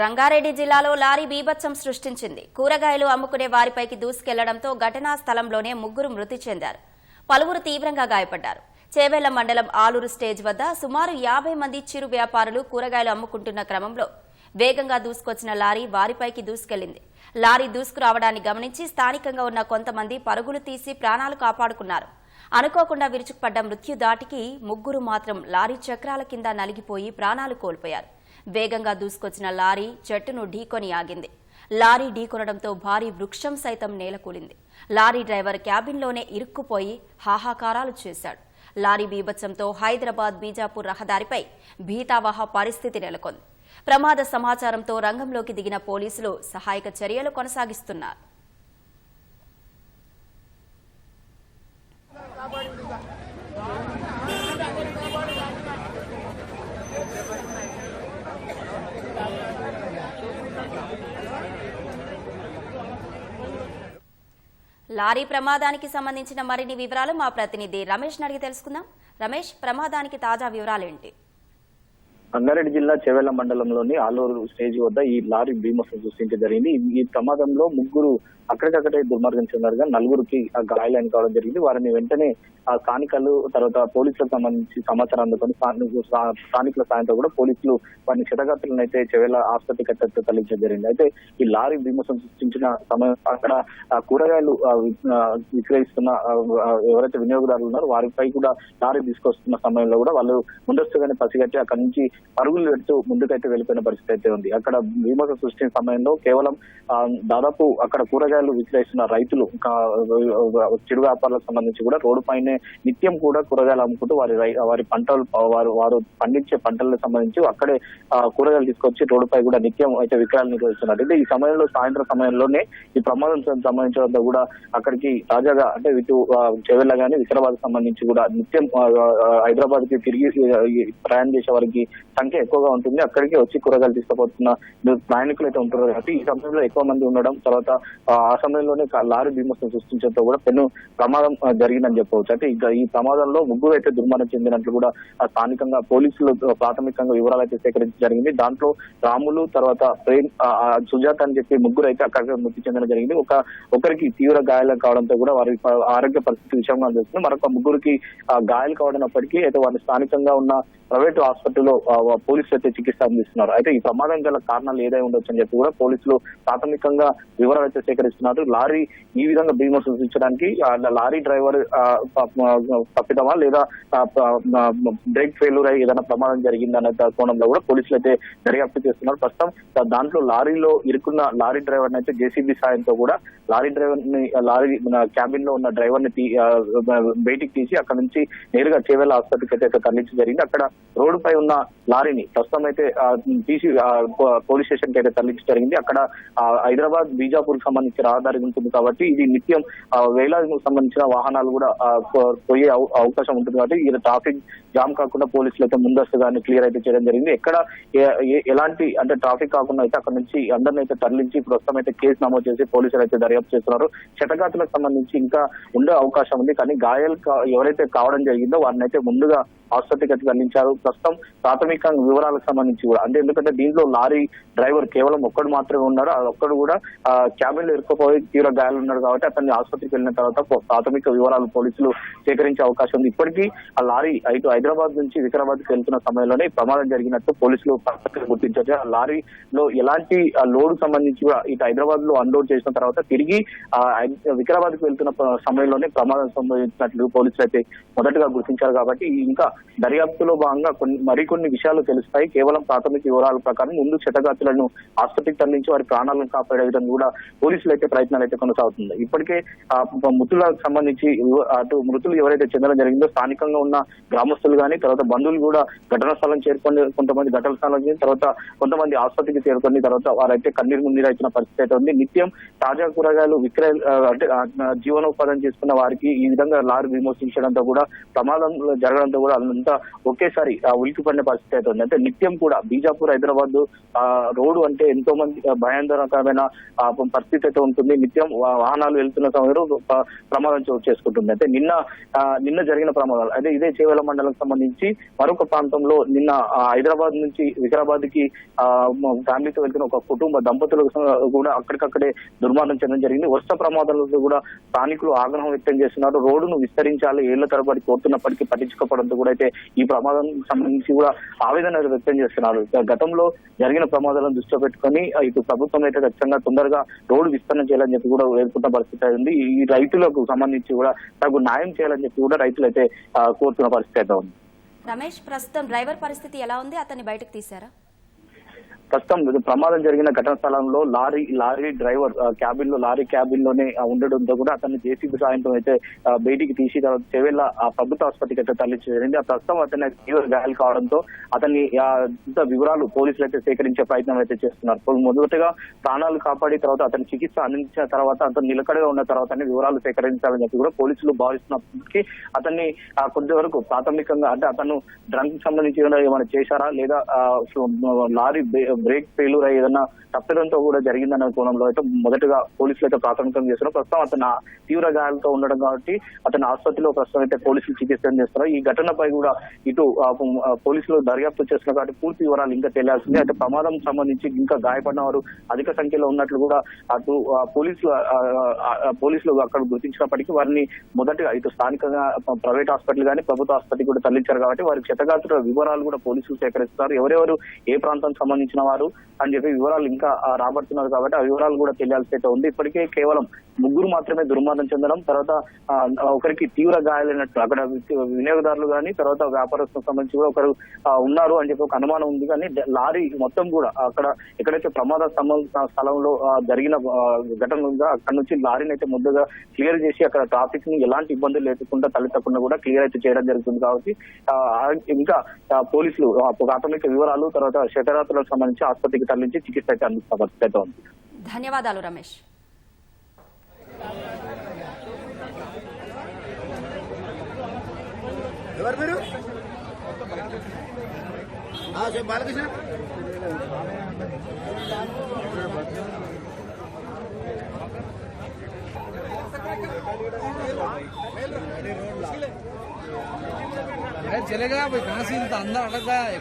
రంగారెడ్డి జిల్లాలో లారీ బీభత్సం సృష్టించింది. కూరగాయలు అమ్ముకునే వారిపైకి దూసుకెళ్ళడంతో ఘటనా స్థలంలోనే ముగ్గురు మృతి చెందారు. పలువురు తీవ్రంగా గాయపడ్డారు. చేవెళ్ళ మండలం ఆలూరు స్టేజ్ వద్ద సుమారు యాభై మంది చిరు వ్యాపారులు కూరగాయలు అమ్ముకుంటున్న క్రమంలో వేగంగా దూసుకొచ్చిన లారీ వారిపైకి దూసుకెళ్ళింది. లారీ దూసుకురావడాన్ని గమనించి స్థానికంగా ఉన్న కొంతమంది పరుగులు తీసి ప్రాణాలు కాపాడుకున్నారు. అనుకోకుండా విరుచుకుపడ్డ మృత్యు దాటికి ముగ్గురు మాత్రం లారీ చక్రాల కింద నలిగిపోయి ప్రాణాలు కోల్పోయారు. వేగంగా దూసుకొచ్చిన లారీ చెట్టును ఢీకొని ఆగింది. లారీ ఢీకొనడంతో భారీ వృక్షం సైతం నేలకూలింది లారీ డ్రైవర్ క్యాబిన్లోనే ఇరుక్కుపోయి హాహాకారాలు చేశాడు. లారీ బీభత్సంతో హైదరాబాద్ బీజాపూర్ రహదారిపై భీతావహ పరిస్థితి నెలకొంది. ప్రమాద సమాచారంతో రంగంలోకి దిగిన పోలీసులు సహాయక చర్యలు కొనసాగిస్తున్నారు. లారీ ప్రమాదానికి సంబంధించిన మరిన్ని వివరాలు మా ప్రతినిధి రమేష్ అడిగి తెలుసుకుందాం. రమేష్ ప్రమాదానికి తాజా వివరాలేంటి? రంగారెడ్డి జిల్లా చెవెళ్ళ మండలంలోని ఆలూరు స్టేజ్ వద్ద ఈ లారీ బీమస్ సృష్టించడం జరిగింది. ఈ- ప్రమాదంలో ముగ్గురు అక్కడికక్కడే దుర్మార్గం చెందారుగా నలుగురికి ఆ గాయాలని కావడం జరిగింది. వారిని వెంటనే ఆ స్థానికులు తర్వాత పోలీసులకు సంబంధించి సమాచారం అందుకొని స్థానికుల సాయంతో కూడా పోలీసులు వారిని క్షతగాత్రులను అయితే చెవెళ్ళ ఆసుపత్రికి తరలించడం జరిగింది. అయితే ఈ లారీ భీమసం సృష్టించిన సమయం అక్కడ కూరగాయలు విక్రయిస్తున్న ఎవరైతే వినియోగదారులు ఉన్నారో వారిపై కూడా లారీ తీసుకొస్తున్న సమయంలో కూడా వాళ్ళు ముందస్తుగానే పసిగట్టి అక్కడ నుంచి పరుగులు పెడుతూ ముందుకైతే వెళ్ళిపోయిన పరిస్థితి అయితే ఉంది. అక్కడ భీమక సృష్టించిన సమయంలో కేవలం దాదాపు అక్కడ కూరగాయలు విక్రయిస్తున్న రైతులు చిరు వ్యాపారాలకు సంబంధించి కూడా రోడ్డు పైనే నిత్యం కూడా కూరగాయలు అమ్ముకుంటూ వారి రై- వారి పంటలు వారు వారు పండించే పంటలకు సంబంధించి అక్కడే కూరగాయలు తీసుకొచ్చి రోడ్డుపై కూడా నిత్యం అయితే విక్రయాలు నిర్వహిస్తున్నారు. అయితే ఈ సమయంలో సాయంత్రం సమయంలోనే ఈ ప్రమాదం సంబంధించడంతో కూడా అక్కడికి తాజాగా అంటే ఇటు చెవెళ్ళ గానీ వికారాబాద్ సంబంధించి కూడా నిత్యం హైదరాబాద్కి తిరిగి ప్రయాణం చేసే వారికి సంఖ్య ఎక్కువగా ఉంటుంది. అక్కడికి వచ్చి కూరగాయలు తీసుకుపోతున్న ప్రయాణికులు అయితే ఉంటారు. కాబట్టి ఈ సమయంలో ఎక్కువ మంది ఉండడం తర్వాత ఆ సమయంలోనే లారీ బీమస్ను సృష్టించడంతో కూడా పెను ప్రమాదం జరిగిందని చెప్పవచ్చు. అంటే ఈ ప్రమాదంలో ముగ్గురు అయితే దుర్మరణం చెందినట్లు కూడా స్థానికంగా పోలీసులు ప్రాథమికంగా వివరాలు అయితే సేకరించడం జరిగింది. దాంట్లో రాములు తర్వాత ప్రేమ్ సుజాత అని చెప్పి ముగ్గురు అయితే అక్కడ మృతి చెందడం జరిగింది. ఒక ఒకరికి తీవ్ర గాయాలు కావడంతో కూడా వారి ఆరోగ్య పరిస్థితి విషయంగా తెలుస్తుంది మరొక ముగ్గురికి గాయాలు కావడమైనప్పటికీ అయితే వారి స్థానికంగా ఉన్న ప్రైవేట్ హాస్పిటల్లో పోలీసులు అయితే చికిత్స అందిస్తున్నారు. అయితే ఈ ప్రమాదం గల కారణాలు ఏదై ఉండొచ్చు అని చెప్పి కూడా పోలీసులు ప్రాథమికంగా వివరాలు అయితే సేకరిస్తున్నారు. లారీ ఈ విధంగా బీమా సూచించడానికి లారీ డ్రైవర్ తప్పిదమా లేదా బ్రేక్ ఫెయిల్యూర్ అయ్యి ఏదైనా ప్రమాదం జరిగిందనే కోణంలో కూడా పోలీసులు అయితే దర్యాప్తు చేస్తున్నారు. ప్రస్తుతం దాంట్లో లారీలో ఇరుక్కున్న లారీ డ్రైవర్ అయితే జేసీబీ సాయంతో కూడా లారీ డ్రైవర్ని లారీ క్యాబిన్లో ఉన్న డ్రైవర్ని బయటికి తీసి అక్కడ నుంచి నేరుగా చేవేళ్ళ ఆసుపత్రికి అయితే తరలించి జరిగింది. అక్కడ రోడ్డు పై ఉన్న లారీని. ప్రస్తుతం అయితే ఆ, తీసి పో- పోలీస్ స్టేషన్కి అయితే తరలించడం జరిగింది. అక్కడ హైదరాబాద్ బీజాపూర్కి సంబంధించి రహదారి ఉంటుంది కాబట్టి ఇది నిత్యం వేలాదికి సంబంధించిన వాహనాలు కూడా పోయే అవ- అవకాశం ఉంటుంది కాబట్టి ఇది ట్రాఫిక్ జామ్ కాకుండా పోలీసులు అయితే ముందస్తుగా క్లియర్ అయితే చేయడం జరిగింది. ఎక్కడ ఏ- ఏ- ఎలాంటి అంటే ట్రాఫిక్ కాకుండా అయితే అక్కడ నుంచి అందరిని అయితే తరలించి ప్రస్తుతం అయితే కేసు నమోదు చేసి పోలీసులు అయితే దర్యాప్తు చేస్తున్నారు. క్షతగాతులకు సంబంధించి ఇంకా ఉండే అవకాశం ఉంది. కానీ గాయాలు ఎవరైతే కావడం జరిగిందో వారిని అయితే ముందుగా ఆసుపత్రికి అయితే తరలించారు. ప్రస్తుతం ప్రాథమిక వివరాలకు సంబంధించి కూడా. అంటే ఎందుకంటే దీంట్లో లారీ డ్రైవర్ కేవలం ఒక్కడు మాత్రమే ఉన్నాడు. ఆ ఒక్కడు కూడా క్యాబిన్లో ఇరుక్కుపోయి తీవ్ర గాయాలు ఉన్నాడు కాబట్టి అతన్ని ఆసుపత్రికి వెళ్ళిన తర్వాత ప్రాథమిక వివరాలు పోలీసులు సేకరించే అవకాశం ఉంది. ఇప్పటికీ ఆ లారీ ఇటు హైదరాబాద్ నుంచి వికారాబాద్కి వెళ్తున్న సమయంలోనే ప్రమాదం జరిగినట్టు పోలీసులు గుర్తించారు. ఆ లారీలో ఎలాంటి లోడ్ సంబంధించి కూడా ఇటు హైదరాబాద్లో అన్లోడ్ చేసిన తర్వాత తిరిగి వికారాబాద్కి వెళ్తున్న సమయంలోనే ప్రమాదం సంభవించినట్లు పోలీసులు అయితే మొదటగా గుర్తించారు కాబట్టి ఇంకా దర్యాప్తులో భాగంగా కొన్ని మరికొన్ని విషయాలు తెలుస్తాయి. కేవలం ప్రాథమిక వివరాల ప్రకారం ముందు క్షతగాతులను ఆసుపత్రికి తరలించి వారి ప్రాణాలను కాపాడే విధంగా కూడా పోలీసులు అయితే ప్రయత్నాలు అయితే కొనసాగుతుంది ఇప్పటికే మృతులకు సంబంధించి అటు మృతులు ఎవరైతే చెందడం జరిగిందో స్థానికంగా ఉన్న గ్రామస్తులు కానీ తర్వాత బంధువులు కూడా ఘటనా స్థలం చేరుకొని కొంతమంది ఘటన స్థలం తర్వాత కొంతమంది ఆసుపత్రికి చేరుకొని తర్వాత వారైతే కన్నీరు ముందు ఇచ్చిన పరిస్థితి అయితే ఉంది. నిత్యం తాజా కూరగాయలు విక్రయ అంటే జీవనోపాధం చేసుకున్న వారికి ఈ విధంగా లారీ విమోచించడంతో కూడా ప్రమాదం జరగడంతో కూడా అంతా ఒకేసారి ఆ, ఉలికి పడిన పరిస్థితి ఉంది అంటే నిత్యం కూడా బీజాపూర్ హైదరాబాద్ ఆ రోడ్డు అంటే ఎంతో మంది భయాందరకరమైన పరిస్థితి అయితే ఉంటుంది. నిత్యం వాహనాలు వెళ్తున్న సమయంలో ప్రమాదం చోటు చేసుకుంటుంది. అయితే నిన్న నిన్న జరిగిన ప్రమాదాలు అయితే ఇదే చేవెల మండలం సంబంధించి మరొక ప్రాంతంలో నిన్న హైదరాబాద్ నుంచి వికారాబాద్కి ఫ్యామిలీతో వెళ్తున్న ఒక కుటుంబ దంపతులు కూడా అక్కడికక్కడే దుర్మరణం చెందడం జరిగింది. వరుస ప్రమాదాలతో కూడా స్థానికులు ఆగ్రహం వ్యక్తం చేస్తున్నారు. రోడ్డును విస్తరించాలి ఏళ్ళ తరబడి కోరుతున్నప్పటికీ పట్టించుకోవడంతో కూడా అయితే ఈ ప్రమాదం సంబంధించి కూడా ఆవేదన వ్యక్తం చేస్తున్నారు. గతంలో జరిగిన ప్రమాదాలను దృష్టిలో పెట్టుకొని ఇప్పుడు ప్రభుత్వం అయితే ఖచ్చితంగా తొందరగా రోడ్డు విస్తరణ చేయాలని చెప్పి కూడా వేడుకున్న పరిస్థితి ఉంది. ఈ రైతులకు సంబంధించి కూడా తగు న్యాయం చేయాలని చెప్పి కూడా రైతులు అయితే కోరుతున్న పరిస్థితి అయితే ఉంది. రమేష్ ప్రస్తుతం డ్రైవర్ పరిస్థితి ఎలా ఉంది? అతన్ని బయటకు తీశారా? ప్రస్తుతం ప్రమాదం జరిగిన ఘటన స్థలంలో లారీ లారీ డ్రైవర్ క్యాబిన్లో లారీ క్యాబిన్లోనే ఉండడంతో కూడా అతన్ని జేసీబీ సాయంత్రం అయితే బయటికి తీసి తర్వాత చెవెళ్ళ ఆ ప్రభుత్వ ఆసుపత్రికి అయితే తరలించి జరిగింది. ఆ ప్రస్తుతం అతని తీవ్ర గాయాలు కావడంతో అతన్ని ఇంత వివరాలు పోలీసులు అయితే సేకరించే ప్రయత్నం అయితే చేస్తున్నారు. మొదటగా ప్రాణాలు కాపాడి తర్వాత అతని చికిత్స అందించిన తర్వాత అతను నిలకడగా ఉన్న తర్వాత వివరాలు సేకరించాలని చెప్పి కూడా పోలీసులు భావిస్తున్నప్పటికీ అతన్ని కొద్ది వరకు ప్రాథమికంగా అంటే అతను డ్రంక్ సంబంధించి ఏమైనా చేశారా లేదా లారీ బ్రేక్ ఫెయిల్యూర్ అయ్యి ఏదైనా తప్పడంతో కూడా జరిగిందన్న కోణంలో అయితే మొదటగా పోలీసులు అయితే ప్రాథమికం చేస్తున్నారు. ప్రస్తుతం అతను తీవ్ర గాయాలతో ఉండడం కాబట్టి అతను ఆసుపత్రిలో ప్రస్తుతం అయితే పోలీసులు చికిత్స చేస్తున్నారు. ఈ ఘటనపై కూడా ఇటు పోలీసులు దర్యాప్తు చేస్తున్నారు కాబట్టి పూర్తి వివరాలు ఇంకా తెలియాల్సింది. అయితే ప్రమాదం సంబంధించి ఇంకా గాయపడిన వారు అధిక సంఖ్యలో ఉన్నట్లు కూడా అటు పోలీసులు పోలీసులు అక్కడ గుర్తించినప్పటికీ వారిని మొదటగా ఇటు స్థానికంగా ప్రైవేట్ హాస్పిటల్ కానీ ప్రభుత్వ హాస్పిటల్ కూడా తరలించారు కాబట్టి వారికి క్షతగాత్రుల వివరాలు కూడా పోలీసులు సేకరిస్తారు. ఎవరెవరు ఏ ప్రాంతం సంబంధించిన వారు అని చెప్పి వివరాలు ఇంకా రాబడుతున్నారు కాబట్టి ఆ వివరాలు కూడా తెలియాల్సి అయితే ఉంది. ఇప్పటికే కేవలం ముగ్గురు మాత్రమే దుర్మరణం చెందడం తర్వాత ఒకరికి తీవ్ర గాయాలైనట్టు అక్కడ వినియోగదారులు కానీ తర్వాత వ్యాపారస్తులకు సంబంధించి కూడా ఒకరు ఉన్నారు అని చెప్పి ఒక అనుమానం ఉంది. కానీ లారీ మొత్తం కూడా అక్కడ ఎక్కడైతే ప్రమాద స్థలంలో జరిగిన ఘటన ఉందో అక్కడ నుంచి లారీని అయితే ముద్దగా క్లియర్ చేసి అక్కడ ట్రాఫిక్ని ఎలాంటి ఇబ్బందులు లేకుండా తలెత్తకుండా కూడా క్లియర్ అయితే చేయడం జరుగుతుంది కాబట్టి ఇంకా పోలీసులు ప్రాథమిక వివరాలు తర్వాత శతరాత్రులకు సంబంధించి ఆసుపత్రికి తరలించి చికిత్స అయితే అందిస్తున్న పరిస్థితి ఉంది ధన్యవాదాలు రమేష్. ఎవరు మీరు ఆ, చెప్పు బాలకృష్ణ अरे चलेगा भाई कहाँ से इतना अंदर अटक गया है